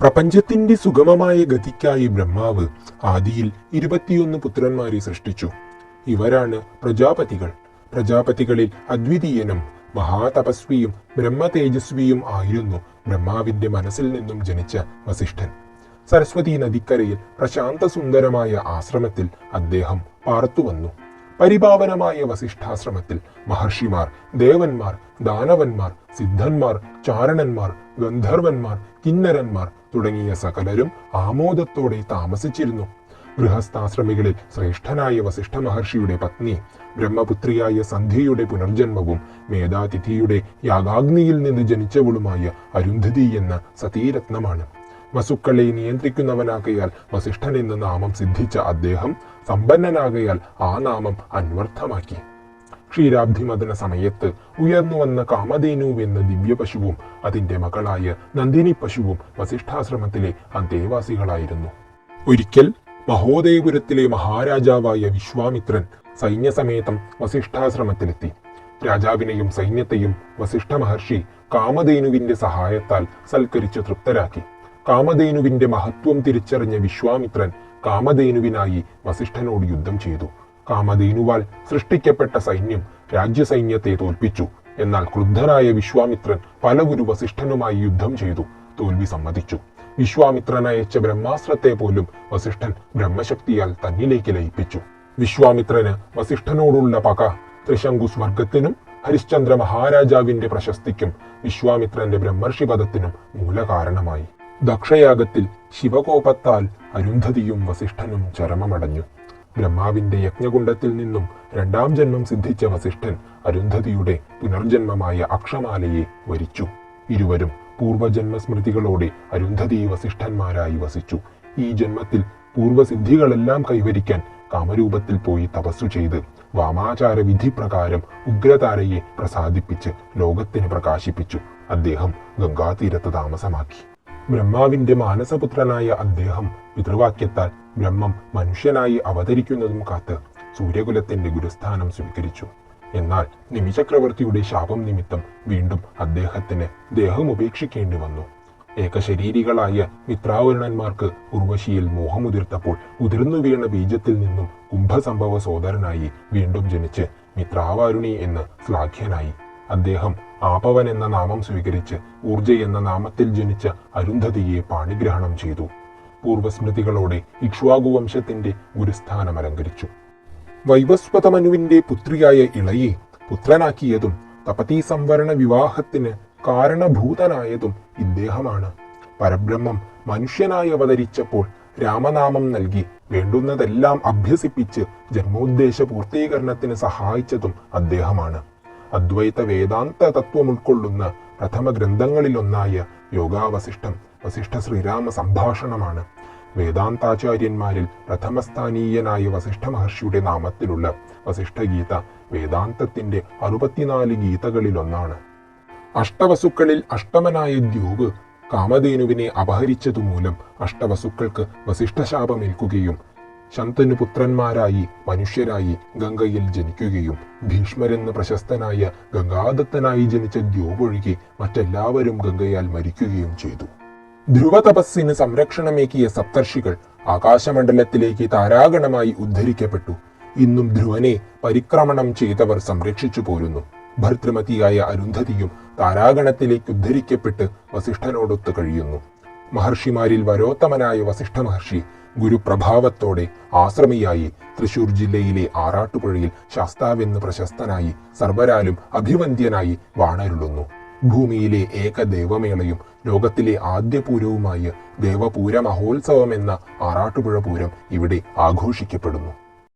പ്രപഞ്ചത്തിന്റെ സുഗമമായ ഗതിക്കായി ബ്രഹ്മാവ് ആദിയിൽ ഇരുപത്തിയൊന്ന് പുത്രന്മാരെ സൃഷ്ടിച്ചു. ഇവരാണ് പ്രജാപതികൾ. പ്രജാപതികളിൽ അദ്വിതീയനും മഹാതപസ്വിയും ബ്രഹ്മതേജസ്വിയും ആയിരുന്നു ബ്രഹ്മാവിന്റെ മനസ്സിൽ നിന്നും ജനിച്ച വസിഷ്ഠൻ. സരസ്വതി നദിക്കരയിൽ പ്രശാന്ത സുന്ദരമായ ആശ്രമത്തിൽ അദ്ദേഹം പാർത്തുവന്നു പരിപാവനമായ വസിഷ്ഠാശ്രമത്തിൽ മഹർഷിമാർ ദേവന്മാർ ദാനവന്മാർ സിദ്ധന്മാർ ചാരണന്മാർ ഗന്ധർവന്മാർ കിന്നരന്മാർ തുടങ്ങിയ സകലരും ആമോദത്തോടെ താമസിച്ചിരുന്നു. ഗൃഹസ്ഥാശ്രമികളിൽ ശ്രേഷ്ഠനായ വസിഷ്ഠ മഹർഷിയുടെ പത്നി ബ്രഹ്മപുത്രിയായ സന്ധ്യയുടെ പുനർജന്മവും മേധാതിഥിയുടെ യാഗാഗ്നിയിൽ നിന്ന് ജനിച്ചവളുമായ അരുന്ധതി എന്ന സതീരത്നമാണ്. വസുക്കളെ നിയന്ത്രിക്കുന്നവനാകയാൽ വസിഷ്ഠൻ എന്ന നാമം സിദ്ധിച്ച അദ്ദേഹം സമ്പന്നനാകയാൽ ആ നാമം അന്വർത്ഥമാക്കി. ക്ഷീരാബ്ധിമതന സമയത്ത് ഉയർന്നു വന്ന കാമധേനു എന്ന ദിവ്യപശുവും അതിന്റെ മകളായ നന്ദിനി പശുവും വസിഷ്ഠാശ്രമത്തിലെ അന്തേവാസികളായിരുന്നു. ഒരിക്കൽ മഹോദയപുരത്തിലെ മഹാരാജാവായ വിശ്വാമിത്രൻ സൈന്യസമേതം വസിഷ്ഠാശ്രമത്തിലെത്തി. രാജാവിനെയും സൈന്യത്തെയും വസിഷ്ഠ മഹർഷി കാമധേനുവിന്റെ സഹായത്താൽ സൽക്കരിച്ച് തൃപ്തരാക്കി. കാമധേനുവിന്റെ മഹത്വം തിരിച്ചറിഞ്ഞ വിശ്വാമിത്രൻ കാമധേനുവിനായി വസിഷ്ഠനോട് യുദ്ധം ചെയ്തു. കാമധേനുവാൽ സൃഷ്ടിക്കപ്പെട്ട സൈന്യം രാജ്യസൈന്യത്തെ തോൽപ്പിച്ചു. എന്നാൽ ക്രുദ്ധനായ വിശ്വാമിത്രൻ പലഗുരു വസിഷ്ഠനുമായി യുദ്ധം ചെയ്തു. തോൽവി സമ്മതിച്ചു. വിശ്വാമിത്രൻ അയച്ച ബ്രഹ്മാസ്ത്രത്തെ പോലും വസിഷ്ഠൻ ബ്രഹ്മശക്തിയാൽ തന്നിലേക്ക് ലയിപ്പിച്ചു. വിശ്വാമിത്രന് വസിഷ്ഠനോടുള്ള പക ത്രിശങ്കു സ്വർഗത്തിനും ഹരിശ്ചന്ദ്ര മഹാരാജാവിന്റെ പ്രശസ്തിക്കും വിശ്വാമിത്രന്റെ ബ്രഹ്മർഷി പദത്തിനും മൂലകാരണമായി. ദക്ഷയാഗത്തിൽ ശിവകോപത്താൽ അരുന്ധതിയും വസിഷ്ഠനും ചരമമടഞ്ഞു. ബ്രഹ്മാവിന്റെ യജ്ഞകുണ്ടത്തിൽ നിന്നും രണ്ടാം ജന്മം സിദ്ധിച്ച വസിഷ്ഠൻ അരുന്ധതിയുടെ പുനർജന്മമായ അക്ഷമാലയെ വരിച്ചു. ഇരുവരും പൂർവജന്മസ്മൃതികളോടെ അരുന്ധതി വസിഷ്ഠന്മാരായി വസിച്ചു. ഈ ജന്മത്തിൽ പൂർവസിദ്ധികളെല്ലാം കൈവരിക്കാൻ കാമരൂപത്തിൽ പോയി തപസ്സു ചെയ്ത് വാമാചാര വിധി പ്രകാരം ഉഗ്രതാരയെ പ്രസാദിപ്പിച്ച് ലോകത്തിന് പ്രകാശിപ്പിച്ചു. അദ്ദേഹം ഗംഗാതീരത്ത് താമസമാക്കി. ബ്രഹ്മാവിന്റെ മാനസപുത്രനായ അദ്ദേഹം പിതൃവാക്യത്താൽ ബ്രഹ്മം മനുഷ്യനായി അവതരിക്കുന്നതും കാത്ത് സൂര്യകുലത്തിന്റെ ഗുരുസ്ഥാനം സ്വീകരിച്ചു. എന്നാൽ നിമിചക്രവർത്തിയുടെ ശാപം നിമിത്തം വീണ്ടും അദ്ദേഹത്തിന് ദേഹം ഉപേക്ഷിക്കേണ്ടി വന്നു. ഏകശരീരികളായ മിത്രാവരുണന്മാർക്ക് ഉർവശിയിൽ മോഹമുതിർത്തപ്പോൾ ഉതിർന്നു വീണ ബീജത്തിൽ നിന്നും കുംഭസംഭവ സോദരനായി വീണ്ടും ജനിച്ച് മിത്രാവാരുണി എന്ന് ശ്ലാഘ്യനായി അദ്ദേഹം ആപവൻ എന്ന നാമം സ്വീകരിച്ച് ഊർജ എന്ന നാമത്തിൽ ജനിച്ച അരുന്ധതിയെ പാണിഗ്രഹണം ചെയ്തു. പൂർവസ്മൃതികളോടെ ഇക്ഷ്വാകു വംശത്തിന്റെ ഗുരുസ്ഥാനം അലങ്കരിച്ചു. വൈവസ്വതമനുവിന്റെ പുത്രിയായ ഇളയെ പുത്രനാക്കിയതും തപതീ സംവരണ വിവാഹത്തിന് കാരണഭൂതനായതും ഇദ്ദേഹമാണ്. പരബ്രഹ്മം മനുഷ്യനായി അവതരിച്ചപ്പോൾ രാമനാമം നൽകി വേണ്ടുന്നതെല്ലാം അഭ്യസിപ്പിച്ച് ജന്മോദ്ദേശ പൂർത്തീകരണത്തിന് സഹായിച്ചതും അദ്ദേഹമാണ്. അദ്വൈത വേദാന്ത തത്വം ഉൾക്കൊള്ളുന്ന പ്രഥമ ഗ്രന്ഥങ്ങളിലൊന്നായ യോഗാവശിഷ്ടം വസിഷ്ഠ ശ്രീരാമ സംഭാഷണമാണ്. വേദാന്താചാര്യന്മാരിൽ പ്രഥമസ്ഥാനീയനായ വസിഷ്ഠ മഹർഷിയുടെ നാമത്തിലുള്ള വസിഷ്ഠഗീത വേദാന്തത്തിന്റെ അറുപത്തിനാല് ഗീതകളിലൊന്നാണ്. അഷ്ടവസുക്കളിൽ അഷ്ടമനായ ദ്യൂവ് കാമധേനുവിനെ അപഹരിച്ചതുമൂലം അഷ്ടവസുക്കൾക്ക് വസിഷ്ഠശാപമേൽക്കുകയും ശന്തനു പുത്രന്മാരായി മനുഷ്യരായി ഗംഗയിൽ ജനിക്കുകയും ഭീഷ്മരെന്ന് പ്രശസ്തനായ ഗംഗാദത്തനായി ജനിച്ച ദ്യോപൊഴുകി മറ്റെല്ലാവരും ഗംഗയാൽ മരിക്കുകയും ചെയ്തു. ധ്രുവ തപസ്സിന് സംരക്ഷണമേകിയ സപ്തർഷികൾ ആകാശമണ്ഡലത്തിലേക്ക് താരാഗണമായി ഉദ്ധരിക്കപ്പെട്ടു. ഇന്നും ധ്രുവനെ പരിക്രമണം ചെയ്തവർ സംരക്ഷിച്ചു പോരുന്നു. ഭർതൃമതിയായ അരുന്ധതിയും താരാഗണത്തിലേക്ക് ഉദ്ധരിക്കപ്പെട്ട് വസിഷ്ഠനോടൊത്ത് കഴിയുന്നു. മഹർഷിമാരിൽ വരോത്തമനായ വസിഷ്ഠ മഹർഷി ഗുരുപ്രഭാവത്തോടെ ആശ്രമിയായി തൃശൂർ ജില്ലയിലെ ആറാട്ടുപുഴയിൽ ശാസ്താവെന്ന് പ്രശസ്തനായി സർവരാലും അഭിവന്ദ്യനായി വാണരുളുന്നു. ഭൂമിയിലെ ഏക ദേവമേളയും ലോകത്തിലെ ആദ്യ പൂരവുമായ ദേവപൂര മഹോത്സവം എന്ന ആറാട്ടുപുഴ പൂരം ഇവിടെ ആഘോഷിക്കപ്പെടുന്നു.